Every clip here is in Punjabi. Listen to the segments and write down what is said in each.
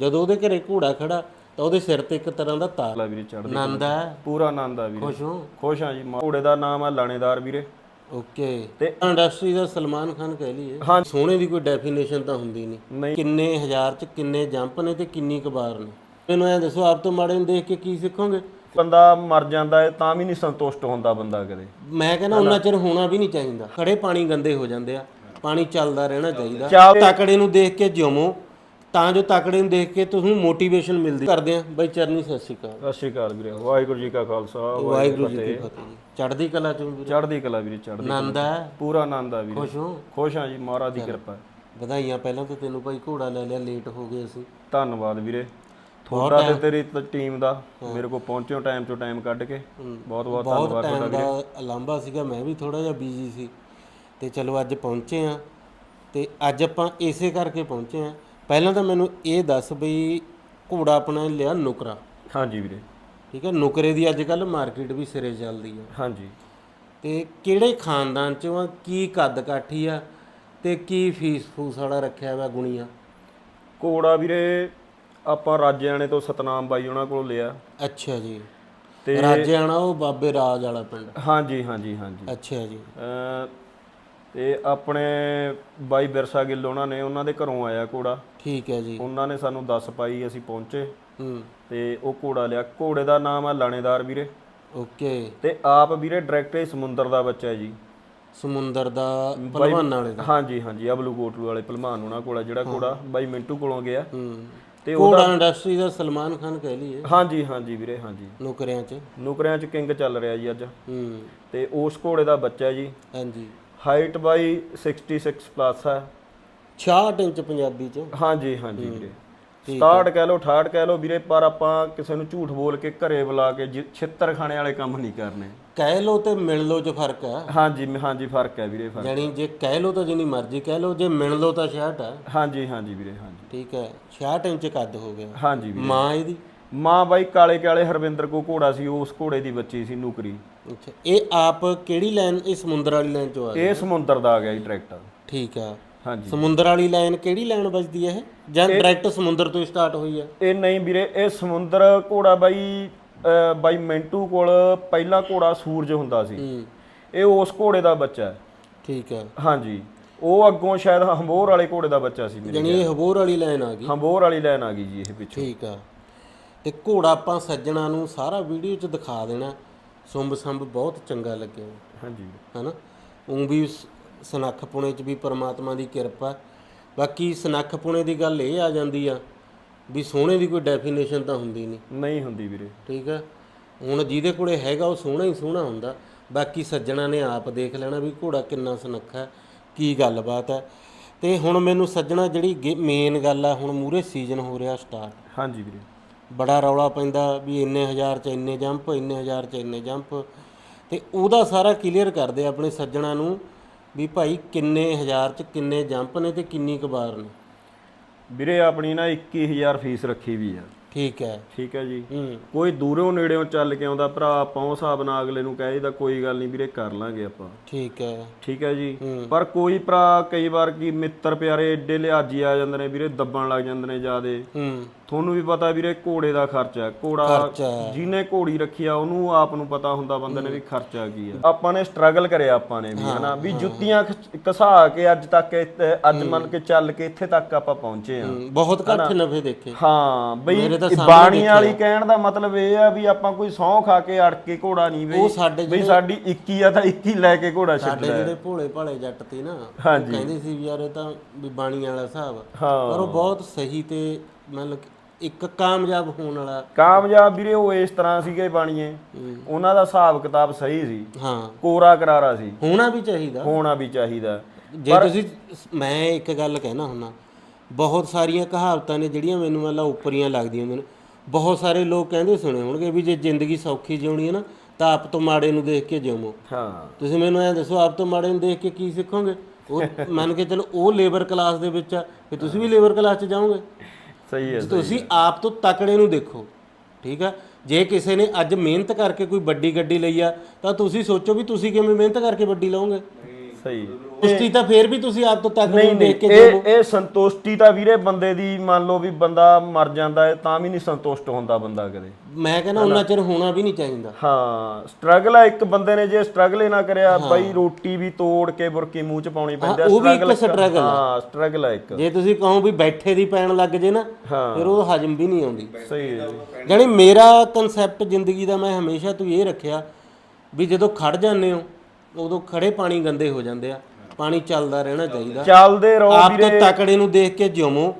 ਜਦੋਂ ਉਹਦੇ ਘਰੇ ਘੋੜਾ ਖੜਾ ਤਾਂ ਉਹਦੇ ਸਿਰ ਤੇ ਇੱਕ ਤਰ੍ਹਾਂ ਦਾ ਤਾਰ ਲਾ ਵੀਰੇ ਚੜ੍ਹਦੀ ਆਨੰਦ ਹੈ। ਪੂਰਾ ਆਨੰਦ ਆ ਵੀਰੇ। ਖੁਸ਼ ਹੋ? ਖੁਸ਼ ਆ ਜੀ। ਮਾ- ਘੋੜੇ ਦਾ ਨਾਮ ਆ ਲਾਣੇਦਾਰ ਵੀਰੇ। ਓਕੇ। ਤੇ- ਇੰਡਸਟਰੀ ਦਾ ਸਲਮਾਨ ਖਾਨ ਕਹਿ ਲਈਏ। ਹਾਂ। ਸੋਹਣੇ ਦੀ ਕੋਈ ਡੈਫੀਨੇਸ਼ਨ ਤਾਂ ਹੁੰਦੀ ਨਹੀਂ। ਨਹੀਂ। ਕਿੰਨੇ ਹਜ਼ਾਰ ਚ ਕਿੰਨੇ ਜੰਪ ਨੇ ਤੇ ਕਿੰਨੀ ਕਬਾਰ ਨੇ? ਮੈਨੂੰ ਐ ਦੱਸੋ ਆਪ ਤੋਂ ਮਾੜੇ ਨੂੰ ਦੇਖ ਕੇ ਕੀ ਸਿੱਖੋਗੇ? ਬੰਦਾ ਮਰ ਜਾਂਦਾ ਹੈ ਤਾਂ ਵੀ ਨਹੀਂ ਸੰਤੁਸ਼ਟ ਹੁੰਦਾ ਬੰਦਾ ਕਦੇ। ਮੈਂ ਕਹਿੰਦਾ ਉਹਨਾਂ ਚਿਰ ਹੋਣਾ ਵੀ ਨਹੀਂ ਚਾਹੀਦਾ। ਖੜੇ ਪਾਣੀ ਗੰਦੇ ਹੋ ਜਾਂਦੇ ਆ। ਪਾਣੀ ਚੱਲਦਾ ਰਹਿਣਾ ਚਾਹੀਦਾ। ਚੱਲ- ਤਕੜੇ ਨੂੰ ਦੇਖ ਕੇ ਜਿਉਮੋ ਤਾਂ ਜੋ ਤਕੜੇ ਨੂੰ ਦੇਖ ਕੇ ਤੁਹਾਨੂੰ ਮੋਟੀਵੇਸ਼ਨ ਮਿਲਦੀ। ਕਰਦੇ ਆ ਬਾਈ ਚਰਨੀ ਸਤਿ ਸ਼੍ਰੀ ਅਕਾਲ। ਸਤਿ ਸ਼੍ਰੀ ਅਕਾਲ ਵੀਰੇ। ਵਾਹਿਗੁਰੂ ਜੀ ਕਾ ਖਾਲਸਾ ਵਾਹਿਗੁਰੂ ਜੀ ਕੀ ਫਤਿਹ। ਜੀ ਚੜ੍ਹਦੀ ਕਲਾ ਚੋਂ ਵੀਰੇ। ਚੜ੍ਹਦੀ ਕਲਾ ਵੀਰੇ ਚੜ੍ਹਦੀ ਆਨੰਦ ਹੈ? ਪੂਰਾ ਆਨੰਦ ਆ ਵੀਰੇ। ਖੁਸ਼ ਹੋ? ਖੁਸ਼ ਆ ਜੀ ਮਹਾਰਾਜ ਦੀ ਕਿਰਪਾ ਵਧਾਈਆਂ ਪਹਿਲਾਂ ਤਾਂ ਤੈਨੂੰ ਭਾਈ ਘੋੜਾ ਲੈ ਲਿਆ ਲੇਟ ਹੋ ਗਏ ਅਸੀਂ। ਧੰਨਵਾਦ ਵੀਰੇ। ਤੁਹਾਡਾ ਤੇ ਤੇਰੀ ਟੀਮ ਦਾ ਮੇਰੇ ਕੋਲ ਪਹੁੰਚਿਓ ਟਾਈਮ ਤੋਂ ਟਾਈਮ ਕੱਢ ਕੇ। ਬਹੁਤ ਬਹੁਤ ਬਹੁਤ ਧੰਨਵਾਦ ਟਾਈਮ ਦਾ ਲਾਂਭਾ ਸੀਗਾ। ਮੈਂ ਵੀ ਥੋੜਾ ਜਿਹਾ ਬਿਜ਼ੀ ਸੀ। ਤੇ ਚਲੋ ਅੱਜ ਪਹੁੰਚੇ ਆ ਤੇ ਅੱਜ ਆਪਾਂ ਇਸੇ ਕਰਕੇ ਪਹੁੰਚੇ ਆ ਪਹਿਲਾਂ ਤਾਂ ਮੈਨੂੰ ਇਹ ਦੱਸ ਬਈ ਘੋੜਾ ਆਪਣਾ ਲਿਆ ਨੁਕਰਾ। ਹਾਂਜੀ ਵੀਰੇ। ਠੀਕ ਹੈ ਨੁਕਰੇ ਦੀ ਅੱਜ ਕੱਲ ਮਾਰਕੀਟ ਵੀ ਸਿਰੇ ਚੱਲਦੀ ਆ। ਹਾਂਜੀ। ਤੇ ਕਿਹੜੇ ਖਾਨਦਾਨ ਚੋਂ ਆ ਕੀ ਕੱਦ ਕਾਠੀ ਆ ਤੇ ਕੀ ਫੀਸ ਫੂਸ ਵਾਲਾ ਰੱਖਿਆ ਵਾ ਗੁਣੀਆਂ? ਕੋੜਾ ਵੀਰੇ ਆਪਾਂ ਰਾਜਿਆਣੇ ਤੋਂ ਸਤਨਾਮ ਬਾਈ ਉਹਨਾਂ ਕੋਲ ਲਿਆ। ਅੱਛਾ ਜੀ। ਤੇ ਰਾਜਿਆਣਾ ਉਹ ਬਾਬੇ ਰਾਜ ਵਾਲਾ ਪਿੰਡ? ਹਾਂਜੀ ਹਾਂਜੀ ਹਾਂਜੀ। ਅੱਛਾ ਜੀ। ਤੇ ਆਪਣੇ ਬਾਈ ਬਿਰਸਾ ਗਿੱਲ ਉਹਨਾਂ ਨੇ ਉਹਨਾਂ ਦੇ ਘਰੋਂ ਆਇਆ ਕੋੜਾ ਠੀਕ ਹੈ ਜੀ। ਉਹਨਾਂ ਨੇ ਸਾਨੂੰ ਦੱਸ ਪਾਈ ਅਸੀਂ ਪਹੁੰਚੇ। ਹੂੰ। ਤੇ ਉਹ ਘੋੜਾ ਲਿਆ। ਘੋੜੇ ਦਾ ਨਾਮ ਆ ਲਾਣੇਦਾਰ ਵੀਰੇ। ਓਕੇ। ਤੇ ਆਪ ਵੀਰੇ ਡਾਇਰੈਕਟ ਹੀ ਸਮੁੰਦਰ ਦਾ ਬੱਚਾ ਹੈ ਜੀ। ਸਮੁੰਦਰ ਦਾ ਪਹਿਲਵਾਨ ਵਾਲੇ ਦਾ। ਹਾਂਜੀ ਹਾਂਜੀ ਅਬਲੂ ਕੋਟਲੂ ਵਾਲੇ ਭਲਮਾਨ ਉਹਨਾਂ ਕੋਲ ਜਿਹੜਾ ਘੋੜਾ ਬਾਈ ਮਿੰਟੂ ਕੋਲੋਂ ਗਿਆ। ਹੂੰ। ਤੇ ਘੋੜਾ ਇੰਡਸਟਰੀ ਦਾ ਸਲਮਾਨ ਖਾਨ ਕਹਿ ਲਈਏ। ਹਾਂਜੀ ਹਾਂਜੀ ਵੀਰੇ ਹਾਂਜੀ। ਨੌਕਰੀਆਂ 'ਚ। ਨੁਕਰਿਆਂ ਚ ਕਿੰਗ ਚੱਲ ਰਿਹਾ ਜੀ ਅੱਜ। ਹੂੰ। ਤੇ ਉਸ ਘੋੜੇ ਦਾ ਬੱਚਾ ਜੀ। ਹਾਂਜੀ। ਹਾਈਟ ਬਾਈ 66 ਪਲੱਸ ਹੈ। 66 ਇੰਚ ਪੰਜਾਬੀ 'ਚ। ਹਾਂਜੀ ਹਾਂਜੀ ਵੀਰੇ। 67 ਕਹਿ ਲਓ 68 ਕਹਿ ਲਓ ਵੀਰੇ ਪਰ ਆਪਾਂ ਕਿਸੇ ਨੂੰ ਝੂਠ ਬੋਲ ਕੇ ਘਰੇ ਬੁਲਾ ਕੇ ਛਿੱਤਰ ਖਾਣੇ ਵਾਲੇ ਕੰਮ ਨਹੀਂ ਕਰਨੇ। ਕਹਿ ਲੋ ਤੇ ਮਿਲ ਲੋ 'ਚ ਫ਼ਰਕ ਹੈ। ਹਾਂਜੀ ਹਾਂਜੀ ਫ਼ਰਕ ਹੈ ਵੀਰੇ ਫ਼ਰਕ ਜਾਣੀ ਜੇ ਕਹਿ ਲੋ ਤਾਂ ਜਿੰਨੀ ਮਰਜ਼ੀ ਕਹਿ ਲੋ ਜੇ ਮਿਲ ਲੋ ਤਾਂ 66 ਹੈ। ਹਾਂਜੀ ਹਾਂਜੀ ਵੀਰੇ ਹਾਂਜੀ। ਠੀਕ ਹੈ 66 ਇੰਚ ਕੱਦ ਹੋ ਗਿਆ। ਹਾਂਜੀ ਵੀਰੇ। ਮਾਂ ਇਹਦੀ। ਮਾਂ ਬਾਈ ਕਾਲੇ ਕਾਲੇ ਹਰਵਿੰਦਰ ਕੋ ਘੋੜਾ ਸੀ ਉਸ ਘੋੜੇ ਦੀ ਬੱਚੀ ਸੀ ਨੁਕਰੀ। ਅੱਛਾ ਇਹ ਆਪ ਕਿਹੜੀ ਲਾਈਨ ਇਹ ਸਮੁੰਦਰ ਵਾਲੀ ਲਾਈਨ 'ਚੋਂ ਆ ਗਿਆ ਇਹ ਸਮੁੰਦਰ ਦਾ ਆ ਗਿਆ ਜੀ ਟਰੈਕਟਰ। ਠੀਕ ਆ। ਹਾਂਜੀ। ਸਮੁੰਦਰ ਵਾਲੀ ਲਾਈਨ ਕਿਹੜੀ ਲਾਈਨ ਵੱਜਦੀ ਹੈ ਇਹ? ਜਾਂ ਡਾਇਰੈਕਟ ਸਮੁੰਦਰ ਤੋਂ ਸਟਾਰਟ ਹੋਈ ਹੈ ਇਹ ਨਹੀਂ ਵੀਰੇ ਇਹ ਸਮੁੰਦਰ ਘੋੜਾ ਬਾਈ ਬਾਈ ਮਿੰਟੂ ਕੋਲ ਪਹਿਲਾ ਘੋੜਾ ਸੂਰਜ ਹੁੰਦਾ ਸੀ। ਇਹ ਉਸ ਘੋੜੇ ਦਾ ਬੱਚਾ ਹੈ। ਠੀਕ ਹੈ ਹਾਂਜੀ। ਉਹ ਅੱਗੋਂ ਸ਼ਾਇਦ ਹੰਬੋਰ ਵਾਲੇ ਘੋੜੇ ਦਾ ਬੱਚਾ ਸੀ ਮੇਰੇ ਇਹ ਹਬੋਰ ਵਾਲੀ ਲਾਈਨ ਆ ਗਈ। ਹੰਬੋਰ ਵਾਲੀ ਲਾਈਨ ਆ ਗਈ ਜੀ ਇਹ ਪਿੱਛੇ। ਠੀਕ ਆ। ਤੇ ਘੋੜਾ ਆਪਾਂ ਸੱਜਣਾ ਨੂੰ ਸਾਰਾ ਵੀਡੀਓ 'ਚ ਦਿਖਾ ਦੇਣਾ। ਸੁੰਬ ਸੰਬ ਬਹੁਤ ਚੰਗਾ ਲੱਗਿਆ। ਹਾਂਜੀ। ਹਨਾ? ਉਹ ਵੀ ਸਨੱਖ ਪੁਣੇ 'ਚ ਵੀ ਪਰਮਾਤਮਾ ਦੀ ਕਿਰਪਾ। ਬਾਕੀ ਸਨੱਖ ਪੁਣੇ ਦੀ ਗੱਲ ਇਹ ਆ ਜਾਂਦੀ ਆ ਵੀ ਸੋਹਣੇ ਦੀ ਕੋਈ ਡੈਫੀਨੇਸ਼ਨ ਤਾਂ ਹੁੰਦੀ ਨਹੀਂ। ਨਹੀਂ ਹੁੰਦੀ ਵੀਰੇ। ਠੀਕ ਆ? ਹੁਣ ਜਿਹਦੇ ਕੋਲੇ ਹੈਗਾ ਉਹ ਸੋਹਣਾ ਹੀ ਸੋਹਣਾ ਹੁੰਦਾ। ਬਾਕੀ ਸੱਜਣਾ ਨੇ ਆਪ ਦੇਖ ਲੈਣਾ ਵੀ ਘੋੜਾ ਕਿੰਨਾ ਸੁਨੱਖਾ ਹੈ, ਕੀ ਗੱਲਬਾਤ ਹੈ ਤੇ ਹੁਣ ਮੈਨੂੰ ਸੱਜਣਾ ਜਿਹੜੀ ਮੇਨ ਗੱਲ ਆ ਹੁਣ ਮੂਰੇ ਸੀਜ਼ਨ ਹੋ ਰਿਹਾ ਸਟਾਰਟ ਹਾਂਜੀ ਵੀਰੇ। ਬੜਾ ਰੌਲਾ ਪੈਂਦਾ ਵੀ ਇੰਨੇ ਹਜ਼ਾਰ ਚ ਇੰਨੇ ਜੰਪ ਇੰਨੇ ਹਜ਼ਾਰ ਚ ਇੰਨੇ ਜੰਪ। ਤੇ ਉਹਦਾ ਸਾਰਾ ਕਲੀਅਰ ਕਰਦੇ ਆਪਣੇ ਸੱਜਣਾ ਨੂੰ ਵੀ ਭਾਈ ਕਿੰਨੇ ਹਜ਼ਾਰ ਚ ਕਿੰਨੇ ਜੰਪ ਨੇ ਤੇ ਕਿੰਨੀ ਕਬਾਰ ਨੇ। ਵੀਰੇ ਆਪਣੀ ਨਾ 21000 ਫੀਸ ਰੱਖੀ ਵੀ ਆ। ਠੀਕ ਹੈ। ਠੀਕ ਹੈ ਜੀ। ਹੂੰ। ਕੋਈ ਦੂਰੋਂ ਨੇੜਿਓਂ ਚੱਲ ਕੇ ਆਉਂਦਾ ਭਰਾ ਆਪਾਂ ਉਸ ਹਿਸਾਬ ਨਾਲ ਅਗਲੇ ਨੂੰ ਕਹਿ ਦਈਦਾ ਕੋਈ ਗੱਲ ਨਹੀਂ ਵੀਰੇ ਕਰ ਲਾਂਗੇ ਆਪਾਂ। ਠੀਕ ਹੈ। ਠੀਕ ਹੈ ਜੀ। ਪਰ ਕੋਈ ਭਰਾ ਕਈ ਵਾਰ ਕੀ ਮਿੱਤਰ ਪਿਆਰੇ ਏਡੇ ਲਿਆਜੀ ਆ ਜਾਂਦੇ ਨੇ ਵੀਰੇ ਦੱਬਣ ਲੱਗ ਜਾਂਦੇ ਨੇ ਜਿਆਦੇ। ਹੂੰ। ਤੁਹਾਨੂੰ ਵੀ ਪਤਾ ਵੀਰੇ ਘੋੜੇ ਦਾ ਖਰਚਾ ਘੋੜਾ। ਜਿਹਨੇ ਘੋੜੀ ਰੱਖੀ ਆ ਉਹਨੂੰ ਆਪ ਨੂੰ ਪਤਾ ਹੁੰਦਾ ਬੰਦੇ ਨੇ ਵੀ ਖਰਚਾ ਕੀ ਆ। ਆਪਾਂ ਨੇ ਸਟਰਗਲ ਕਰਿਆ ਆਪਾਂ ਨੇ ਵੀ ਹਨਾ? ਵੀ ਜੁੱਤੀਆਂ ਘਸਾ ਕੇ ਅੱਜ ਤੱਕ ਅੱਜ ਮੰਨ ਕੇ ਚੱਲ ਕੇ ਇੱਥੇ ਤੱਕ ਆਪਾਂ ਪਹੁੰਚੇ ਆ। ਬਹੁਤ ਘੱਟ ਨਫੇ ਦੇਖੇ। ਹਾਂ ਬਈ ਬਾਣੀ ਵਾਲੀ ਕਹਿਣ ਦਾ ਮਤਲਬ ਇਹ ਆ ਵੀ ਆਪਾਂ ਕੋਈ ਸੌਂ ਖਾ ਕੇ ਅੜ ਕੇ ਘੋੜਾ ਨਹੀਂ ਉਹ ਬਈ ਸਾਡੇ ਬਈ ਸਾਡੀ 21 ਆ ਤਾਂ 21 ਲੈ ਕੇ ਘੋੜਾ ਸਾਡੇ ਛੱਡਦਾ ਜਿਹੜੇ ਭੋਲੇ ਭਾਲੇ ਜੱਟ ਤੇ ਨਾ। ਕਹਿੰਦੇ ਸੀ ਵੀ ਯਾਰ ਇਹ ਤਾਂ ਵੀ ਬਾਣੀ ਵਾਲਾ ਹਿਸਾਬ ਪਰ ਉਹ ਬਹੁਤ ਸਹੀ ਤੇ ਮਤਲਬ ਇੱਕ ਕਾਮਯਾਬ ਹੋਣ ਵਾਲਾ। ਕਾਮਯਾਬ ਵੀਰੇ ਉਹ ਇਸ ਤਰ੍ਹਾਂ ਸੀਗੇ ਬਾਣੀਏ। ਉਹਨਾਂ ਦਾ ਹਿਸਾਬ ਕਿਤਾਬ ਸਹੀ ਸੀ। ਹਾਂ। ਕੋਰਾ ਕਰਾਰਾ ਸੀ। ਹੋਣਾ ਵੀ ਚਾਹੀਦਾ। ਹੋਣਾ ਵੀ ਚਾਹੀਦਾ। ਜੇ ਤੁਸੀਂ ਮੈਂ ਇੱਕ ਗੱਲ ਕਹਿਣਾ ਹੁੰਨਾ ਬਹੁਤ ਸਾਰੀਆਂ ਕਹਾਵਤਾਂ ਨੇ ਜਿਹੜੀਆਂ ਮੈਨੂੰ ਮਤਲਬ ਉਪਰੀਆਂ ਲੱਗਦੀਆਂ ਮੈਨੂੰ। ਬਹੁਤ ਸਾਰੇ ਲੋਕ ਕਹਿੰਦੇ ਸੁਣੇ ਹੋਣਗੇ ਵੀ ਜੇ ਜ਼ਿੰਦਗੀ ਸੌਖੀ ਜਿਉਣੀ ਹੈ ਨਾ ਤਾਂ ਆਪ ਤੋਂ ਮਾੜੇ ਨੂੰ ਦੇਖ ਕੇ ਜਿਉਮੋ ਹਾਂ। ਤੁਸੀਂ ਮੈਨੂੰ ਐਂ ਦੱਸੋ ਆਪ ਤੋਂ ਮਾੜੇ ਨੂੰ ਦੇਖ ਕੇ ਕੀ ਸਿੱਖੋਗੇ? ਉਹ ਮੰਨ ਕੇ ਚਲੋ ਉਹ ਲੇਬਰ ਕਲਾਸ ਦੇ ਵਿੱਚ ਆ ਕਿ ਤੁਸੀਂ ਵੀ ਲੇਬਰ ਕਲਾਸ 'ਚ ਜਾਓਗੇ। ਸਹੀ ਹੈ ਤੁਸੀਂ ਆਪ ਤੋਂ ਤਕੜੇ ਨੂੰ ਦੇਖੋ ਠੀਕ ਆ ਜੇ ਕਿਸੇ ਨੇ ਅੱਜ ਮਿਹਨਤ ਕਰਕੇ ਕੋਈ ਵੱਡੀ ਗੱਡੀ ਲਈ ਆ ਤਾਂ ਤੁਸੀਂ ਸੋਚੋ ਵੀ ਤੁਸੀਂ ਕਿਵੇਂ ਮਿਹਨਤ ਕਰਕੇ ਵੱਡੀ ਲਓਗੇ ਸਹੀ। ਉਸਤੀ ਤਾਂ ਫੇਰ ਵੀ ਤੁਸੀਂ ਆਪ ਤੋਂ ਤੱਕ ਨਹੀਂ ਦੇਖ ਕੇ ਇਹ ਇਹ ਸੰਤੁਸ਼ਟੀ ਤਾਂ ਵੀਰੇ ਬੰਦੇ ਦੀ ਮੰਨ ਲਓ ਵੀ ਬੰਦਾ ਮਰ ਜਾਂਦਾ ਹੈ ਤਾਂ ਵੀ ਨਹੀਂ ਸੰਤੁਸ਼ਟ ਹੁੰਦਾ ਬੰਦਾ ਕਦੇ। ਮੈਂ ਕਹਿੰਦਾ ਉਹਨਾਂ ਚਿਰ ਹੋਣਾ ਵੀ ਨਹੀਂ ਚਾਹੀਦਾ। ਹਾਂ ਸਟਰਗਲ ਆ ਇੱਕ ਬੰਦੇ ਨੇ ਜੇ ਸਟਰਗਲ ਹੀ ਨਾ ਕਰਿਆ ਬਾਈ ਰੋਟੀ ਵੀ ਤੋੜ ਕੇ ਬੁਰਕੀ ਮੂੰਹ ਚ ਪਾਉਣੀ ਪੈਂਦੀ ਆ ਉਹ ਵੀ ਇੱਕ struggle struggle ਆ। ਹਾਂ ਸਟਰਗਲ ਆ ਇੱਕ। ਜੇ ਤੁਸੀਂ ਕਹੋ ਵੀ ਬੈਠੇ ਦੀ ਪੈਣ ਲੱਗ ਜੇ ਨਾ। ਫਿਰ ਉਹ ਹਜਮ ਵੀ ਨਹੀਂ ਆਉਂਦੀ। ਸਹੀ ਹੈ ਜੀ। ਜਾਣੀ ਮੇਰਾ ਕਨਸੈਪਟ ਜ਼ਿੰਦਗੀ ਦਾ ਮੈਂ ਹਮੇਸ਼ਾ ਤੋਂ ਇਹ ਰੱਖਿਆ ਵੀ ਜਦੋਂ ਖੜ ਜਾਂਦੇ ਹੋ ਉਦੋਂ ਖੜੇ ਪਾਣੀ ਗੰਦੇ ਹੋ ਜਾਂਦੇ ਆ। ਪਾਣੀ ਚੱਲਦਾ ਰਹਿਣਾ ਚਾਹੀਦਾ। ਚੱਲਦੇ ਰਹੋ ਆਪ ਤੋਂ ਤਕੜੇ ਨੂੰ ਦੇਖ ਕੇ ਜਿਉਮੋ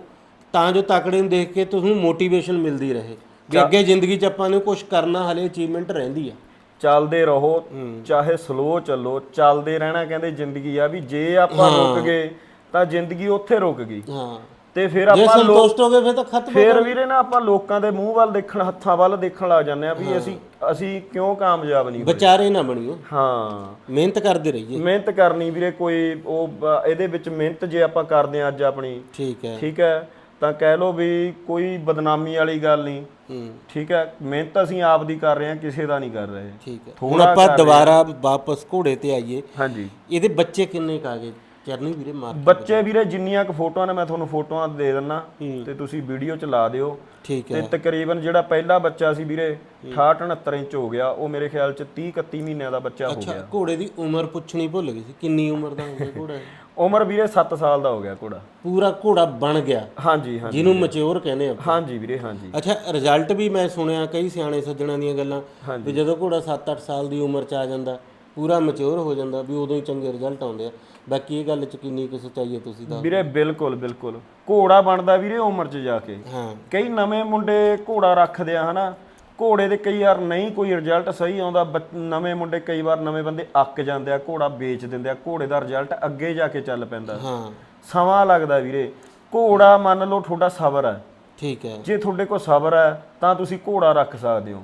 ਤਾਂ ਜੋ ਤਕੜੇ ਨੂੰ ਦੇਖ ਕੇ ਤੁਹਾਨੂੰ ਮੋਟੀਵੇਸ਼ਨ ਮਿਲਦੀ ਰਹੇ। ਵੀ ਅੱਗੇ ਜ਼ਿੰਦਗੀ 'ਚ ਆਪਾਂ ਨੂੰ ਕੁਝ ਕਰਨਾ ਹਲੇ ਅਚੀਵਮੈਂਟ ਰਹਿੰਦੀ ਆ। ਚੱਲਦੇ ਰਹੋ ਚਾਹੇ ਸਲੋ ਚੱਲੋ ਚੱਲਦੇ ਰਹਿਣਾ ਕਹਿੰਦੇ ਜ਼ਿੰਦਗੀ ਆ ਵੀ ਜੇ ਆਪਾਂ ਰੁਕ ਗਏ ਤਾਂ ਜ਼ਿੰਦਗੀ ਉੱਥੇ ਰੁਕ ਗਈ। ਹਾਂ। ਤੇ ਫਿਰ ਜੇ ਆਪਾਂ ਲੋਕ ਸੰਤੁਸ਼ਟ ਹੋ ਗਏ ਫਿਰ ਤਾਂ ਖਤਮ ਫਿਰ ਵੀਰੇ ਨਾ ਆਪਾਂ ਲੋਕਾਂ ਦੇ ਮੂੰਹ ਵੱਲ ਦੇਖਣ ਹੱਥਾਂ ਵੱਲ ਦੇਖਣ ਲੱਗ ਜਾਂਦੇ ਆ ਵੀ ਅਸੀਂ ਅਸੀਂ ਕਿਉਂ ਕਾਮਯਾਬ ਨਹੀਂ ਹੋਏ? ਵਿਚਾਰੇ ਨਾ ਬਣੀਓ ਹਾਂ। ਮਿਹਨਤ ਕਰਦੇ ਰਹੀਏ। ਮਿਹਨਤ ਕਰਨੀ ਵੀਰੇ ਕੋਈ ਉਹ ਬ- ਇਹਦੇ ਵਿੱਚ ਮਿਹਨਤ ਜੇ ਆਪਾਂ ਕਰਦੇ ਆ ਅੱਜ ਆਪਣੀ। ਠੀਕ ਹੈ। ਠੀਕ ਹੈ? ਤਾਂ ਕਹਿ ਲਓ ਵੀ ਕੋਈ ਬਦਨਾਮੀ ਵਾਲੀ ਗੱਲ ਨਹੀਂ। ਹੂੰ। ਠੀਕ ਹੈ? ਮਿਹਨਤ ਅਸੀਂ ਆਪ ਦੀ ਕਰ ਰਹੇ ਹਾਂ ਕਿਸੇ ਦਾ ਨਹੀਂ ਕਰ ਰਹੇ। ਠੀਕ ਹੈ। ਹੁਣ ਆਪਾਂ ਦੁਬਾਰਾ ਵਾਪਸ ਘੋੜੇ ਤੇ ਆਈਏ। ਹਾਂਜੀ। ਇਹਦੇ ਬੱਚੇ ਕਿੰਨੇ ਕਾਗੇ ਚਰਨੀ ਵੀਰੇ ਮਾਰ ਬੱਚੇ ਵੀਰੇ ਜਿੰਨੀਆਂ ਕੁ ਫੋਟੋਆਂ ਨੇ ਮੈਂ ਤੁਹਾਨੂੰ ਫੋਟੋਆਂ ਦੇ ਦਿੰਨਾ ਤੇ ਤੁਸੀਂ ਵੀਡੀਓ ਚ ਲਾ ਦਿਓ। ਠੀਕ ਤੇ ਹੈ। ਤਕਰੀਬਨ ਜਿਹੜਾ ਪਹਿਲਾ ਬੱਚਾ ਸੀ ਵੀਰੇ 68 69 ਇੰਚ ਹੋ ਗਿਆ ਉਹ ਮੇਰੇ ਖਿਆਲ ਚ 30 31 ਮਹੀਨਿਆਂ ਦਾ ਬੱਚਾ ਹੋ ਅੱਛਾ ਗਿਆ। ਘੋੜੇ ਦੀ ਉਮਰ ਪੁੱਛਣੀ ਭੁੱਲ ਗਈ ਸੀ ਕਿੰਨੀ ਉਮਰ ਦਾ ਹੋ ਗਿਆ ਘੋੜਾ? ਉਮਰ ਵੀਰੇ 7 ਸਾਲ ਦਾ ਹੋ ਗਿਆ ਘੋੜਾ। ਪੂਰਾ ਘੋੜਾ ਬਣ ਗਿਆ। ਹਾਂਜੀ ਹਾਂਜੀ ਜਿਹਨੂੰ ਮੈਚੁਰ ਕਹਿੰਦੇ ਆ। ਹਾਂਜੀ ਵੀਰੇ ਹਾਂਜੀ। ਅੱਛਾ ਰਿਜ਼ਲਟ ਵੀ ਮੈਂ ਸੁਣਿਆ ਕਈ ਸਿਆਣੇ ਸੱਜਣਾਂ ਦੀਆਂ ਗੱਲਾਂ ਵੀ ਜਦੋਂ ਘੋੜਾ 7-8 ਸਾਲ ਦੀ ਉਮਰ ਚ ਆ ਜਾਂਦਾ ਪੂਰਾ ਮੈਚੁਰ ਹੋ ਜਾਂਦਾ ਵੀ ਉਦੋਂ ਹੀ ਚੰਗੇ ਰਿਜ਼ਲਟ ਆਉਂਦੇ ਆ। ਬਾਕੀ ਇਹ ਗੱਲ ਚ ਕਿੰਨੀ ਕੁ ਸੱਚਾਈ ਹੈ ਤੁਸੀਂ ਦਾ ਵੀਰੇ ਬਿਲਕੁਲ ਬਿਲਕੁਲ। ਘੋੜਾ ਬਣਦਾ ਵੀਰੇ ਉਮਰ ਚ ਜਾ ਕੇ। ਹਾਂ। ਕਈ ਨਵੇਂ ਮੁੰਡੇ ਘੋੜਾ ਰੱਖਦੇ ਆ ਹਨਾ। ਘੋੜੇ ਦੇ ਕਈ ਵਾਰ ਨਹੀਂ ਕੋਈ ਰਿਜ਼ਲਟ ਸਹੀ ਆਉਂਦਾ ਨਵੇਂ ਮੁੰਡੇ ਕਈ ਵਾਰ ਨਵੇਂ ਬੰਦੇ ਅੱਕ ਜਾਂਦੇ ਆ ਘੋੜਾ ਵੇਚ ਦਿੰਦੇ ਆ ਘੋੜੇ ਦਾ ਰਿਜ਼ਲਟ ਅੱਗੇ ਜਾ ਕੇ ਚੱਲ ਪੈਂਦਾ। ਹਾਂ। ਸਮਾਂ ਲੱਗਦਾ ਵੀਰੇ। ਘੋੜਾ ਮੰਨ ਲਓ ਤੁਹਾਡਾ ਸਬਰ ਹੈ। ਠੀਕ ਹੈ। ਜੇ ਤੁਹਾਡੇ ਕੋਲ ਸਬਰ ਹੈ ਤਾਂ ਤੁਸੀਂ ਘੋੜਾ ਰੱਖ ਸਕਦੇ ਹੋ।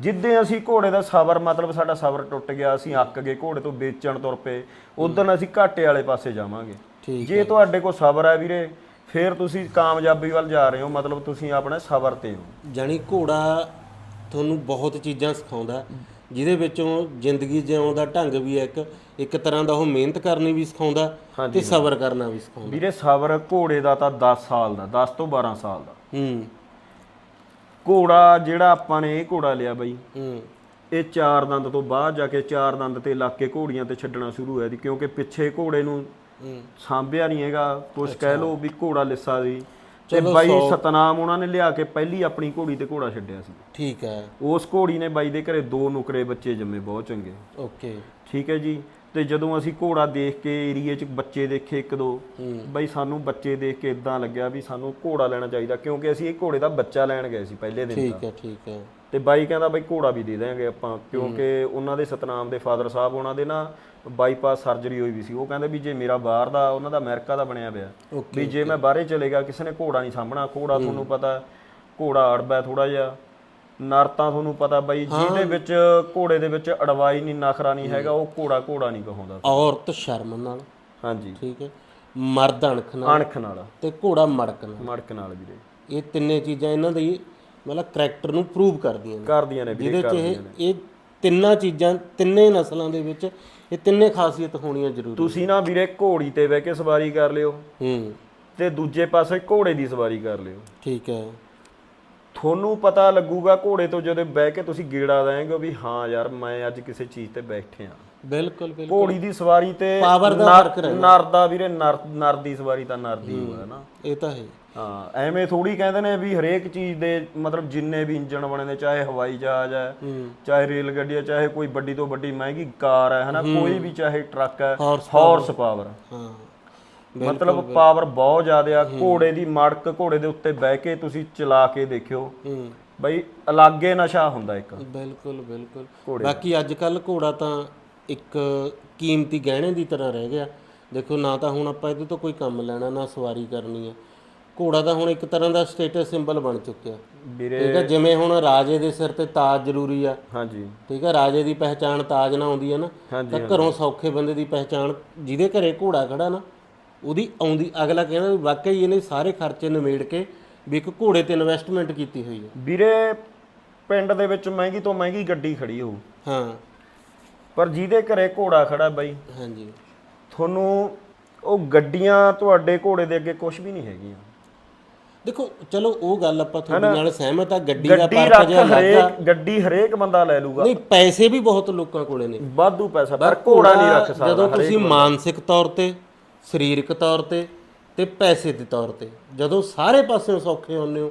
ਜਿੱਦੇ ਅਸੀਂ ਘੋੜੇ ਦਾ ਸਬਰ ਮਤਲਬ ਸਾਡਾ ਸਬਰ ਟੁੱਟ ਗਿਆ ਅਸੀਂ ਅੱਕ ਗਏ ਘੋੜੇ ਤੋਂ ਵੇਚਣ ਤੁਰ ਪਏ ਉਦੋਂ ਅਸੀਂ ਘਾਟੇ ਵਾਲੇ ਪਾਸੇ ਜਾਵਾਂਗੇ। ਜੇ ਤੁਹਾਡੇ ਕੋਲ ਸਬਰ ਹੈ ਵੀਰੇ ਫਿਰ ਤੁਸੀਂ ਕਾਮਯਾਬੀ ਵੱਲ ਜਾ ਰਹੇ ਹੋ ਮਤਲਬ ਤੁਸੀਂ ਆਪਣੇ ਸਬਰ ਤੇ ਹੋ। ਜਾਣੀ ਘੋੜਾ ਤੁਹਾਨੂੰ ਬਹੁਤ ਚੀਜ਼ਾਂ ਸਿਖਾਉਂਦਾ ਜਿਹਦੇ ਵਿੱਚੋਂ ਜ਼ਿੰਦਗੀ ਜਿਉਣ ਦਾ ਢੰਗ ਵੀ ਹੈ ਇੱਕ ਇੱਕ ਤਰ੍ਹਾਂ ਦਾ ਉਹ ਮਿਹਨਤ ਕਰਨੀ ਵੀ ਸਿਖਾਉਂਦਾ ਤੇ ਸਬਰ ਕਰਨਾ ਵੀ ਸਿਖਾਉਂਦਾ ਵੀਰੇ ਸਬਰ ਘੋੜੇ ਦਾ ਤਾਂ 10 ਸਾਲ ਦਾ 10 ਤੋਂ 12 ਸਾਲ ਦਾ। ਹੂੰ। ਘੋੜਾ ਜਿਹੜਾ ਆਪਾਂ ਨੇ ਇਹ ਘੋੜਾ ਲਿਆ ਬਾਈ। ਹੂੰ। ਇਹ ਚਾਰ ਦੰਦ ਤੋਂ ਬਾਅਦ ਜਾ ਕੇ ਚਾਰ ਦੰਦ ਤੇ ਲੱਗ ਕੇ ਘੋੜੀਆਂ ਤੇ ਛੱਡਣਾ ਸ਼ੁਰੂ ਹੋਇਆ ਦੀ ਕਿਉਂਕਿ ਪਿੱਛੇ ਘੋੜੇ ਨੂੰ ਹੂੰ। ਸਾਂਭਿਆ ਨਹੀਂ ਹੈਗਾ ਕੁਛ ਕਹਿ ਲਓ ਵੀ ਘੋੜਾ ਲਿੱਸਾ ਸੀ। ਤੇ ਬਾਈ ਸਤਨਾਮ ਉਹਨਾਂ ਨੇ ਲਿਆ ਕੇ ਪਹਿਲੀ ਆਪਣੀ ਘੋੜੀ ਤੇ ਘੋੜਾ ਛੱਡਿਆ ਸੀ। ਠੀਕ ਹੈ। ਉਸ ਘੋੜੀ ਨੇ ਬਾਈ ਦੇ ਘਰੇ ਦੋ ਨੁਕਰੇ ਬੱਚੇ ਜੰਮੇ ਬਹੁਤ ਚੰਗੇ। ਓਕੇ। ਠੀਕ ਹੈ ਜੀ। ਤੇ ਜਦੋਂ ਅਸੀਂ ਘੋੜਾ ਦੇਖ ਕੇ ਏਰੀਏ 'ਚ ਬੱਚੇ ਦੇਖੇ ਇੱਕ ਦੋ ਬਾਈ ਸਾਨੂੰ ਬੱਚੇ ਦੇਖ ਕੇ ਇਦਾਂ ਲੱਗਿਆ ਵੀ ਸਾਨੂੰ ਘੋੜਾ ਲੈਣਾ ਚਾਹੀਦਾ ਕਿਉਂਕਿ ਅਸੀਂ ਇਹ ਘੋੜੇ ਦਾ ਬੱਚਾ ਲੈਣ ਗਏ ਸੀ ਪਹਿਲੇ ਦਿਨ ਠੀਕ ਹੈ ਠੀਕ ਹੈ। ਤੇ ਬਾਈ ਕਹਿੰਦਾ ਬਾਈ ਘੋੜਾ ਵੀ ਦੇ ਦੇਾਂਗੇ ਆਪਾਂ ਕਿਉਂਕਿ ਉਹਨਾਂ ਦੇ ਸਤਨਾਮ ਦੇ ਫਾਦਰ ਸਾਹਿਬ ਉਹਨਾਂ ਦੇ ਨਾ ਬਾਈਪਾਸ ਸਰਜਰੀ ਹੋਈ ਵੀ ਸੀ। ਉਹ ਕਹਿੰਦੇ ਵੀ ਜੇ ਮੇਰਾ ਬਾਹਰ ਦਾ ਉਹਨਾਂ ਦਾ ਅਮਰੀਕਾ ਦਾ ਬਣਿਆ ਪਿਆ। ਵੀ ਜੇ ਮੈਂ ਬਾਹਰੇ ਚਲੇਗਾ ਕਿਸੇ ਨੇ ਘੋੜਾ ਨਹੀਂ ਸਾਂਭਣਾ। ਘੋੜਾ ਤੁਹਾਨੂੰ ਪਤਾ ਘੋੜਾ ਅੜਬਾ ਥੋੜਾ ਜਿਹਾ। ਨਰ ਤਾਂ ਤੁਹਾਨੂੰ ਪਤਾ ਬਾਈ ਜਿਹਦੇ ਵਿੱਚ ਘੋੜੇ ਦੇ ਵਿੱਚ ਅੜਵਾਈ ਨਹੀਂ ਨਖਰਾ ਨਹੀਂ ਹੈਗਾ ਉਹ ਘੋੜਾ ਘੋੜਾ ਨਹੀਂ ਕਹਾਉਂਦਾ। ਔਰਤ ਸ਼ਰਮ ਨਾਲ। ਹਾਂਜੀ। ਠੀਕ ਹੈ। ਮਰਦ ਅਣਖ ਨਾਲ। ਅਣਖ ਨਾਲ। ਤੇ ਘੋੜਾ ਮੜਕ ਨਾਲ। ਮੜਕ ਨਾਲ ਵੀਰੇ। ਇਹ ਤਿੰਨੇ ਚੀਜ਼ਾਂ ਇਹਨਾਂ ਦੀ ਮਤਲਬ ਕਰੈਕਟਰ ਨੂੰ ਪ੍ਰੂਵ ਕਰਦੀਆਂ ਨੇ। ਕਰਦੀਆਂ ਨੇ ਵੀਰੇ ਜਿਹਦੇ ਚ ਇਹ ਇਹ ਤਿੰਨਾਂ ਚੀਜ਼ਾਂ ਤਿੰਨੇ ਨਸਲਾਂ ਦੇ ਵਿੱਚ ਇਹ ਤਿੰਨੇ ਖਾਸੀਅਤ ਹੋਣੀਆਂ ਜ਼ਰੂਰੀ ਤੁਸੀਂ ਨਾ ਵੀਰੇ ਘੋੜੀ ਤੇ ਬਹਿ ਕੇ ਸਵਾਰੀ ਕਰ ਲਿਓ। ਹੂੰ। ਤੇ ਦੂਜੇ ਪਾਸੇ ਘੋੜੇ ਦੀ ਸਵਾਰੀ ਕਰ ਲਿਓ। ਠੀਕ ਹੈ। ਤੁਹਾਨੂੰ ਪਤਾ ਲੱਗੂਗਾ ਘੋੜੇ ਤੋਂ ਜਦੋਂ ਬਹਿ ਕੇ ਤੁਸੀਂ ਗੇੜਾ ਦੇਂਗੇ ਵੀ ਹਾਂ ਯਾਰ ਮੈਂ ਅੱਜ ਕਿਸੇ ਚੀਜ਼ ਤੇ ਬੈਠੇ ਆ ਬਿਲਕੁਲ ਬਿਲਕੁਲ। ਘੋੜੀ ਦੀ ਸਵਾਰੀ ਤੇ Power ਦਾ ਨਰ- ਫ਼ਰਕ ਰਹਿੰਦਾ। ਨਰ ਦਾ ਵੀਰੇ ਨਰ ਨਰ ਦੀ ਸਵਾਰੀ ਤਾਂ ਨਰ ਦੀ ਹੋਇਆ ਨਾ। ਇਹ ਤਾਂ ਹੈ। ਹਾਂ ਐਵੇਂ ਥੋੜੀ ਕਹਿੰਦੇ ਨੇ ਵੀ ਹਰੇਕ ਚੀਜ਼ ਦੇ ਮਤਲਬ ਜਿੰਨੇ ਵੀ ਇੰਜਣ ਬਣੇ ਨੇ ਚਾਹੇ ਹਵਾਈ ਜਹਾਜ਼ ਹੈ ਚਾਹੇ ਰੇਲ ਗੱਡੀ ਹੈ ਚਾਹੇ ਕੋਈ ਵੱਡੀ ਤੋਂ ਵੱਡੀ ਮਹਿੰਗੀ ਕਾਰ ਹੈ ਹਨਾ ਕੋਈ ਵੀ ਚਾਹੇ ਟਰੱਕ ਹੈ Horse ਹਾਰਸ ਪਾਵਰ ਹਾਂ। ਮਤਲਬ ਪਾਵਰ ਬਹੁਤ ਜ਼ਿਆਦਾ ਆ। ਘੋੜੇ ਦੀ ਮੜਕ ਘੋੜੇ ਦੇ ਉੱਤੇ ਬਹਿ ਕੇ ਤੁਸੀਂ ਚਲਾ ਕੇ ਦੇਖਿਓ। ਹੂੰ। ਬਈ ਅਲੱਗੇ ਨਸ਼ਾ ਹੁੰਦਾ ਇੱਕ। ਬਿਲਕੁਲ ਬਿਲਕੁਲ। ਬਾਕੀ ਅੱਜ ਕੱਲ ਘੋੜਾ ਤਾਂ ਇੱਕ ਕੀਮਤੀ ਗਹਿਣੇ ਦੀ ਤਰ੍ਹਾਂ ਰਹਿ ਗਿਆ। ਦੇਖੋ ਨਾ ਤਾਂ ਹੁਣ ਆਪਾਂ ਇਹਦੇ ਤੋਂ ਕੋਈ ਕੰਮ ਲੈਣਾ ਨਾ ਸਵਾਰੀ ਕਰਨੀ ਹੈ ਘੋੜਾ ਤਾਂ ਹੁਣ ਇੱਕ ਤਰ੍ਹਾਂ ਦਾ ਸਟੇਟਸ ਸਿੰਬਲ ਬਣ ਚੁੱਕਿਆ। ਠੀਕ ਹੈ ਜਿਵੇਂ ਹੁਣ ਰਾਜੇ ਦੇ ਸਿਰ ਤੇ ਤਾਜ ਜ਼ਰੂਰੀ ਆ। ਹਾਂਜੀ। ਠੀਕ ਹੈ ਰਾਜੇ ਦੀ ਪਹਿਚਾਣ ਤਾਜ ਨਾਲ ਆਉਂਦੀ ਹੈ ਨਾ। ਤਾਂ ਘਰੋਂ ਸੌਖੇ ਬੰਦੇ ਦੀ ਪਹਿਚਾਣ ਜਿਹਦੇ ਘਰੇ ਘੋੜਾ ਖੜਾ ਨਾ ਉਹਦੀ ਆਉਂਦੀ ਅਗਲਾ ਕਹਿੰਦਾ ਵਾਕਈ ਇਹਨੇ ਸਾਰੇ ਖਰਚੇ ਨਿਮੇੜ ਕੇ ਵੀ ਇੱਕ ਘੋੜੇ ਤੇ ਇਨਵੈਸਟਮੈਂਟ ਕੀਤੀ ਹੋਈ ਹੈ। ਵੀਰੇ ਪਿੰਡ ਦੇ ਵਿੱਚ ਮਹਿੰਗੀ ਤੋਂ ਮਹਿੰਗੀ ਗੱਡੀ ਖੜੀ ਹੋਊ। ਹਾਂ। ਪਰ ਜਿਹਦੇ ਘਰੇ ਘੋੜਾ ਖੜਾ ਬਈ ਹਾਂਜੀ। ਤੁਹਾਨੂੰ ਉਹ ਗੱਡੀਆਂ ਤੁਹਾਡੇ ਘੋੜੇ ਦੇ ਅੱਗੇ ਕੁਝ ਵੀ ਨਹੀਂ ਹੈਗੀਆਂ। ਦੇਖੋ ਚਲੋ ਉਹ ਗੱਲ ਆਪਾਂ ਤੁਹਾਡੇ ਨਾਲ ਸਹਿਮਤ ਆ ਗੱਡੀ ਦਾ ਪਰਪਸ ਲੱਗਾ ਹਰੇਕ ਗੱਡੀ ਹਰੇਕ ਬੰਦਾ ਲੈ ਲੂਗਾ। ਨਹੀਂ ਪੈਸੇ ਵੀ ਬਹੁਤ ਲੋਕਾਂ ਕੋਲੇ ਨੇ। ਵਾਧੂ ਪੈਸਾ ਪਰ ਘੋੜਾ ਨਹੀਂ ਰੱਖ ਸਕਦਾ ਜਦੋਂ ਤੁਸੀਂ ਮਾਨਸਿਕ ਤੌਰ ਤੇ ਸਰੀਰਕ ਤੌਰ ਤੇ ਤੇ ਪੈਸੇ ਦੇ ਤੌਰ ਤੇ। ਜਦੋਂ ਸਾਰੇ ਪਾਸਿਓਂ ਸੌਖੇ ਹੁੰਦੇ ਹੋ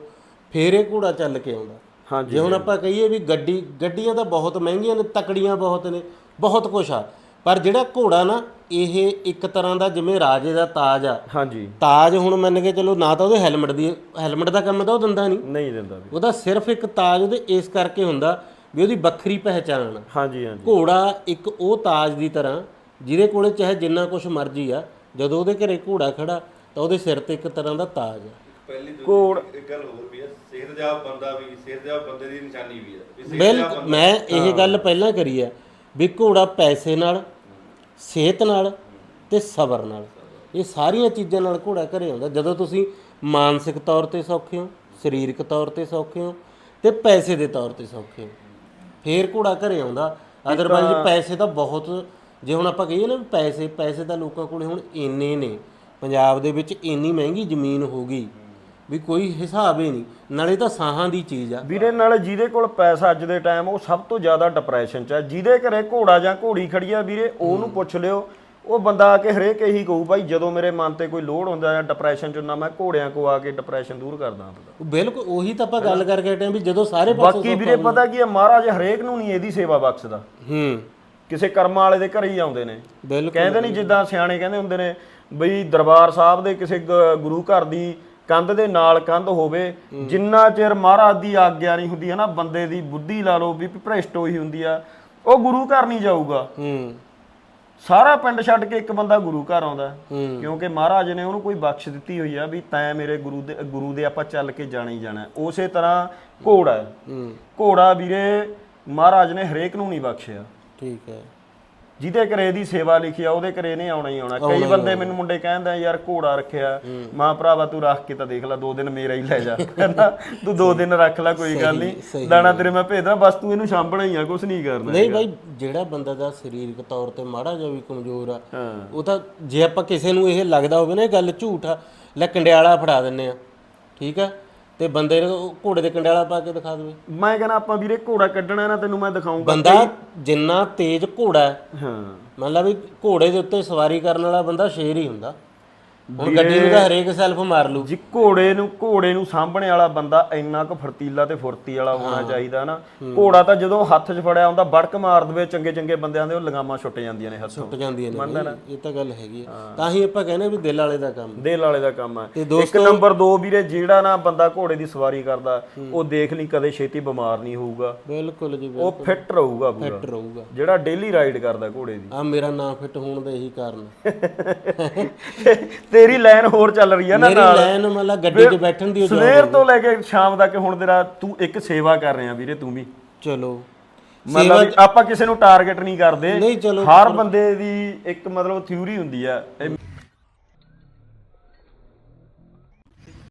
ਫੇਰ ਇਹ ਘੋੜਾ ਚੱਲ ਕੇ ਆਉਂਦਾ। ਹਾਂਜੀ ਜੇ ਹੁਣ ਆਪਾਂ ਕਹੀਏ ਵੀ ਗੱਡੀ ਗੱਡੀਆਂ ਤਾਂ ਬਹੁਤ ਮਹਿੰਗੀਆਂ ਨੇ ਤਕੜੀਆਂ ਬਹੁਤ ਨੇ ਬਹੁਤ ਕੁਛ ਆ। ਪਰ ਜਿਹੜਾ ਘੋੜਾ ਨਾ ਇਹ ਇੱਕ ਤਰ੍ਹਾਂ ਦਾ ਜਿਵੇਂ ਰਾਜੇ ਦਾ ਤਾਜ ਆ। ਹਾਂਜੀ। ਤਾਜ ਹੁਣ ਮੰਨ ਕੇ ਚਲੋ ਨਾ ਤਾਂ ਉਹਦੇ ਹੈਲਮਟ ਦੀ ਹੈਲਮਟ ਦਾ ਕੰਮ ਤਾਂ ਉਹ ਦਿੰਦਾ ਨਹੀਂ। ਨਹੀਂ ਦਿੰਦਾ ਵੀ। ਉਹਦਾ ਸਿਰਫ ਇੱਕ ਤਾਜ ਉਹਦੇ ਇਸ ਕਰਕੇ ਹੁੰਦਾ ਵੀ ਉਹਦੀ ਵੱਖਰੀ ਪਹਿਚਾਣ ਹਾਂਜੀ ਹਾਂਜੀ। ਘੋੜਾ ਇੱਕ ਉਹ ਤਾਜ ਦੀ ਤਰ੍ਹਾਂ ਜਿਹਦੇ ਕੋਲੇ ਚਾਹੇ ਜਿੰਨਾ ਕੁਝ ਮਰਜ਼ੀ ਆ ਜਦੋਂ ਉਹਦੇ ਘਰੇ ਘੋੜਾ ਖੜਾ ਤਾਂ ਉਹਦੇ ਸਿਰ ਤੇ ਇੱਕ ਤਰ੍ਹਾਂ ਦਾ ਤਾਜ ਆ। ਪਹਿਲੀ ਦੂਜੀ ਇੱਕ ਗੱਲ ਹੋਰ ਵੀ ਹੈ ਸਿਹਤਯਾਬ ਬੰਦਾ ਵੀ ਸਿਹਤਯਾਬ ਬੰਦੇ ਦੀ ਨਿਸ਼ਾਨੀ ਵੀ ਹੈ ਵੀ ਸਿਹਤਯਾਬ ਬਿਲ ਮੈਂ ਇਹ ਗੱਲ ਪਹਿਲਾਂ ਕਰੀ ਆ ਵੀ ਘੋੜਾ ਪੈਸੇ ਨਾਲ ਸਿਹਤ ਨਾਲ ਤੇ ਸਬਰ ਨਾਲ। ਇਹ ਸਾਰੀਆਂ ਚੀਜ਼ਾਂ ਨਾਲ ਘੋੜਾ ਘਰੇ ਆਉਂਦਾ। ਜਦੋਂ ਤੁਸੀਂ ਮਾਨਸਿਕ ਤੌਰ ਤੇ ਸੌਖੇ ਹੋ ਸਰੀਰਕ ਤੌਰ ਤੇ ਸੌਖੇ ਹੋ ਤੇ ਪੈਸੇ ਦੇ ਤੌਰ ਤੇ ਸੌਖੇ ਹੋ ਫੇਰ ਘੋੜਾ ਘਰੇ ਆਉਂਦਾ। ਅਦਰਵਾਈਜ਼ ਪੈਸੇ ਤਾਂ ਬਹੁਤ ਜੇ ਹੁਣ ਆਪਾਂ ਕਹੀਏ ਨਾ ਵੀ ਪੈਸੇ ਪੈਸੇ ਤਾਂ ਲੋਕਾਂ ਕੋਲੇ ਹੁਣ ਇੰਨੇ ਨੇ ਪੰਜਾਬ ਦੇ ਵਿੱਚ ਇੰਨੀ ਮਹਿੰਗੀ ਜ਼ਮੀਨ ਹੋ ਗਈ ਵੀ ਕੋਈ ਹਿਸਾਬ ਹੀ ਨਹੀਂ ਨਾਲੇ ਤਾਂ ਸਾਹਾਂ ਦੀ ਚੀਜ਼ ਆ। ਵੀਰੇ ਨਾਲ ਜਿਹਦੇ ਕੋਲ ਪੈਸਾ ਅੱਜ ਦੇ ਟਾਈਮ ਉਹ ਸਭ ਤੋਂ ਜ਼ਿਆਦਾ ਡਿਪਰੈਸ਼ਨ 'ਚ ਹੈ ਜਿਹਦੇ ਘਰੇ ਘੋੜਾ ਜਾਂ ਘੋੜੀ ਖੜੀ ਆ ਵੀਰੇ ਉਹਨੂੰ ਪੁੱਛ ਲਿਓ ਉਹ ਬੰਦਾ ਆ ਕੇ ਹਰੇਕ ਇਹੀ ਕਹੂ ਭਾਈ ਜਦੋਂ ਮੇਰੇ ਮਨ ਤੇ ਕੋਈ ਲੋਡ ਹੁੰਦਾ ਜਾਂ ਡਿਪਰੈਸ਼ਨ 'ਚ ਹੁੰਦਾ ਮੈਂ ਘੋੜਿਆਂ ਕੋ ਆ ਕੇ ਡਿਪਰੈਸ਼ਨ ਦੂਰ ਕਰਦਾ ਆਪਦਾ ਬਿਲਕੁਲ ਉਹੀ ਤਾਂ ਆਪਾਂ ਗੱਲ ਕਰਕੇ ਹਟੇ ਆਂ ਵੀ ਜਦੋਂ ਸਾਰੇ ਪਾਸੇ ਬਾਕੀ ਵੀਰੇ ਪਤਾ ਕੀ ਹੈ ਮਹਾਰਾਜ ਹਰੇਕ ਨੂੰ ਨਹੀਂ ਇਹਦੀ ਸੇਵਾ ਬਖਸ਼ਦਾ। ਹੂੰ। ਕਿਸੇ ਕਰਮਾਂ ਵਾਲੇ ਦੇ ਘਰੇ ਹੀ ਆਉਂਦੇ ਨੇ। ਬਿਲਕੁਲ ਕਹਿੰਦੇ ਨਹੀਂ ਜਿੱਦਾਂ ਸਿਆਣੇ ਕਹਿੰਦੇ ਹੁੰਦੇ ਨੇ ਬਈ ਦਰਬਾਰ ਸਾਹਿਬ ਦੇ ਕਿਸੇ ਗੁਰੂ ਘਰ ਦੀ ਕੰਧ ਦੇ ਨਾਲ ਕੰਧ ਹੋਵੇ ਜਿੰਨਾ ਚਿਰ ਮਹਾਰਾਜ ਦੀ ਆਗਿਆ ਨਹੀਂ ਹੁੰਦੀ ਹੈ ਨਾ ਬੰਦੇ ਦੀ ਬੁੱਧੀ ਲਾ ਲਓ ਵੀ ਭ੍ਰਿਸ਼ਟ ਹੋਈ ਹੁੰਦੀ ਆ ਉਹ ਗੁਰੂ ਘਰ ਨਹੀਂ ਜਾਊਗਾ। ਹੂੰ। ਸਾਰਾ ਪਿੰਡ ਛੱਡ ਕੇ ਇੱਕ ਬੰਦਾ ਗੁਰੂ ਘਰ ਆਉਂਦਾ। ਕਿਉਂਕਿ ਮਹਾਰਾਜ ਨੇ ਉਹਨੂੰ ਕੋਈ ਬਖਸ਼ ਦਿੱਤੀ ਹੋਈ ਆ ਵੀ ਤੈਂ ਮੇਰੇ ਗੁਰੂ ਦੇ ਗੁਰੂ ਦੇ ਆਪਾਂ ਚੱਲ ਕੇ ਜਾਣਾ ਹੀ ਜਾਣਾ। ਉਸੇ ਤਰ੍ਹਾਂ ਘੋੜਾ ਘੋੜਾ ਵੀਰੇ ਮਹਾਰਾਜ ਨੇ ਹਰੇਕ ਨੂੰ ਨਹੀਂ ਬਖਸ਼ਿਆ। ਠੀਕ ਹੈ। ਜਿਹਦੇ ਘਰੇ ਇਹਦੀ ਸੇਵਾ ਲਿਖੀ ਆ ਉਹਦੇ ਘਰੇ ਨਹੀਂ ਆਉਣਾ ਹੀ ਆਉਣਾ। ਕਈ ਬੰਦੇ ਮੈਨੂੰ ਮੁੰਡੇ ਕਹਿੰਦੇ ਆ ਯਾਰ ਘੋੜਾ ਰੱਖਿਆ ਮਾਂ ਭਰਾਵਾ ਤੂੰ ਰੱਖ ਕੇ ਤਾਂ ਦੇਖ ਲੈ ਦੋ ਦਿਨ ਮੇਰਾ ਹੀ ਲੈ ਜਾ। ਕਹਿੰਦਾ ਤੂੰ ਦੋ ਦਿਨ ਰੱਖ ਲੈ ਕੋਈ ਗੱਲ ਨਹੀਂ। ਦਾਣਾ ਤੇਰੇ ਮੈਂ ਭੇਜਦਾ ਬਸ ਤੂੰ ਇਹਨੂੰ ਸਾਂਭਣਾ ਹੀ ਆ ਕੁਝ ਨਹੀਂ ਕਰਨਾ ਨਹੀਂ ਭਾਈ ਜਿਹੜਾ ਬੰਦਾ ਦਾ ਸਰੀਰਕ ਤੌਰ ਤੇ ਮਾੜਾ ਜਿਹਾ ਵੀ ਕਮਜ਼ੋਰ ਆ ਉਹ ਤਾਂ ਜੇ ਆਪਾਂ ਕਿਸੇ ਨੂੰ ਇਹ ਲੱਗਦਾ ਹੋਵੇ ਨਾ ਇਹ ਗੱਲ ਝੂਠ ਆ ਲੈ ਕੰਡਿਆਲਾ ਫੜਾ ਦਿੰਨੇ ਆ ਠੀਕ ਆ? ਤੇ ਬੰਦੇ ਨੂੰ ਘੋੜੇ ਦੇ ਕੰਡਿਆਲਾ ਪਾ ਕੇ ਦਿਖਾ ਦੇਵੇ। ਮੈਂ ਕਹਿੰਦਾ ਆਪਾਂ ਵੀਰੇ ਘੋੜਾ ਕੱਢਣਾ ਨਾ ਤੈਨੂੰ ਮੈਂ ਦਿਖਾਉਂਗਾ ਬੰਦਾ ਜਿੰਨਾ ਤੇਜ਼ ਘੋੜਾ ਹੈ ਹਾਂ। ਮੰਨ ਲਾ ਵੀ ਘੋੜੇ ਦੇ ਉੱਤੇ ਸਵਾਰੀ ਕਰਨ ਵਾਲਾ ਬੰਦਾ ਸ਼ੇਰ ਹੀ ਹੁੰਦਾ। ਹੁਣ ਗੱਡੀ ਨੂੰ ਤਾਂ ਹਰੇਕ ਸੈਲਫ ਮਾਰ ਲੂ ਜੀ ਘੋੜੇ ਨੂੰ ਘੋੜੇ ਨੂੰ ਸਾਂਭਣੇ ਵਾਲਾ ਬੰਦਾ ਇੰਨਾ ਕੁ ਫਰਤੀਲਾ ਤੇ ਫੁਰਤੀ ਵਾਲਾ ਹੋਣਾ ਚਾਹੀਦਾ ਨਾ। ਘੋੜਾ ਤਾਂ ਜਦੋਂ ਹੱਥ 'ਚ ਫੜਿਆ ਹੁੰਦਾ ਬੜਕ ਮਾਰ ਦਵੇ ਚੰਗੇ ਚੰਗੇ ਬੰਦਿਆਂ ਦੇ ਉਹ ਲਗਾਮਾਂ ਛੁੱਟ ਜਾਂਦੀਆਂ ਨੇ ਹੱਥੋਂ। ਟੁੱਟ ਜਾਂਦੀਆਂ ਨੇ ਇਹ ਤਾਂ ਗੱਲ ਹੈਗੀ ਆ। ਤਾਂ ਹੀ ਆਪਾਂ ਕਹਿੰਦੇ ਵੀ ਦਿਲ ਵਾਲੇ ਦਾ ਕੰਮ। ਦਿਲ ਵਾਲੇ ਦਾ ਕੰਮ ਤੇ ਹੈ ਇੱਕ ਨੰਬਰ 2 ਵੀਰੇ ਜਿਹੜਾ ਨਾ ਬੰਦਾ ਘੋੜੇ ਦੀ ਸਵਾਰੀ ਕਰਦਾ ਉਹ ਦੇਖ ਲਈ ਕਦੇ ਛੇਤੀ ਬਿਮਾਰ ਨਹੀਂ ਹੋਊਗਾ। ਬਿਲਕੁਲ ਜੀ ਉਹ ਫਿੱਟ ਰਹੂਗਾ ਪੂਰਾ। ਫਿੱਟ ਰਹੂਗਾ। ਜਿਹੜਾ ਡੇਲੀ ਰਾਈਡ ਕਰਦਾ ਘੋੜੇ ਦੀ। ਆ ਮੇਰਾ ਨਾਂ ਫਿੱਟ ਹੋਣ ਦਾ ਇਹੀ ਕਾਰਨ। ਤੇਰੀ ਲਾਈਨ ਹੋਰ ਚੱਲ ਰਹੀ ਹੈ ਨਾ ਮੇਰੀ ਨਾਲ। ਲਾਈਨ ਮੰਨ ਲਾ ਗੱਡੀ 'ਚ ਬੈਠਣ ਦੀ ਉਹ ਸਵੇਰ ਤੋਂ ਲੈ ਕੇ ਸ਼ਾਮ ਤੱਕ ਹੁਣ ਤੇਰਾ ਤੂੰ ਇੱਕ ਸੇਵਾ ਕਰ ਰਿਹਾ ਵੀਰੇ ਤੂੰ ਵੀ। ਚਲੋ। ਮਤਲਬ ਵੀ ਆਪਾਂ ਕਿਸੇ ਨੂੰ ਟਾਰਗੇਟ ਨਹੀਂ ਕਰਦੇ। ਨਹੀਂ ਚਲੋ। ਹਰ ਬੰਦੇ ਦੀ ਇੱਕ ਮਤਲਬ ਥਿਊਰੀ ਹੁੰਦੀ ਆ ਇਹ